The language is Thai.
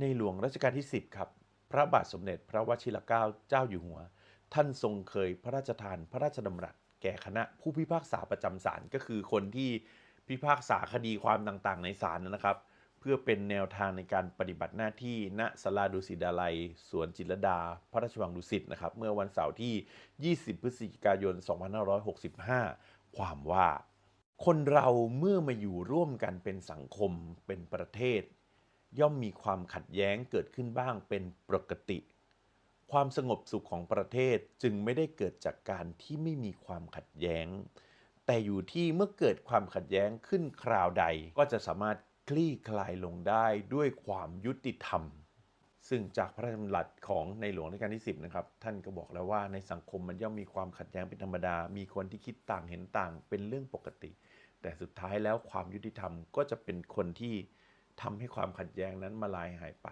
ในหลวงรัชกาลที่ 10 ครับ พระบาทสมเด็จพระวชิรเกล้าเจ้าอยู่หัว ท่านทรงเคยพระราชทานพระราชดำรัส แก่คณะผู้พิพากษาประจำศาลก็คือคนที่พิพากษาคดีความต่างๆ ในศาลนะครับ เพื่อเป็นแนวทางในการปฏิบัติหน้าที่ณสลาดุสิดาลัย สวนจิตรดา พระราชวังดุสิตนะครับ เมื่อวันเสาร์ที่ 20 พฤศจิกายน 2565 ความว่า คนเราเมื่อมาอยู่ร่วมกันเป็นสังคมเป็นประเทศ ย่อมมีความขัดแย้งเกิดขึ้นบ้างเป็นปกติ ความสงบสุขของประเทศจึงไม่ได้เกิดจากการที่ไม่มีความขัดแย้ง แต่อยู่ที่เมื่อเกิดความขัดแย้งขึ้นคราวใดก็จะสามารถคลี่คลายลงได้ด้วยความยุติธรรม ซึ่งจากพระราชดำรัสของในหลวงรัชกาลที่ 10 นะครับ ท่านก็บอกแล้วว่าในสังคมมันย่อมมีความขัดแย้งเป็นธรรมดา มีคนที่คิดต่างเห็นต่างเป็นเรื่องปกติ แต่สุดท้ายแล้วความยุติธรรมก็จะเป็นคนที่ ทำให้ความขัดแย้งนั้นมาลายหายไป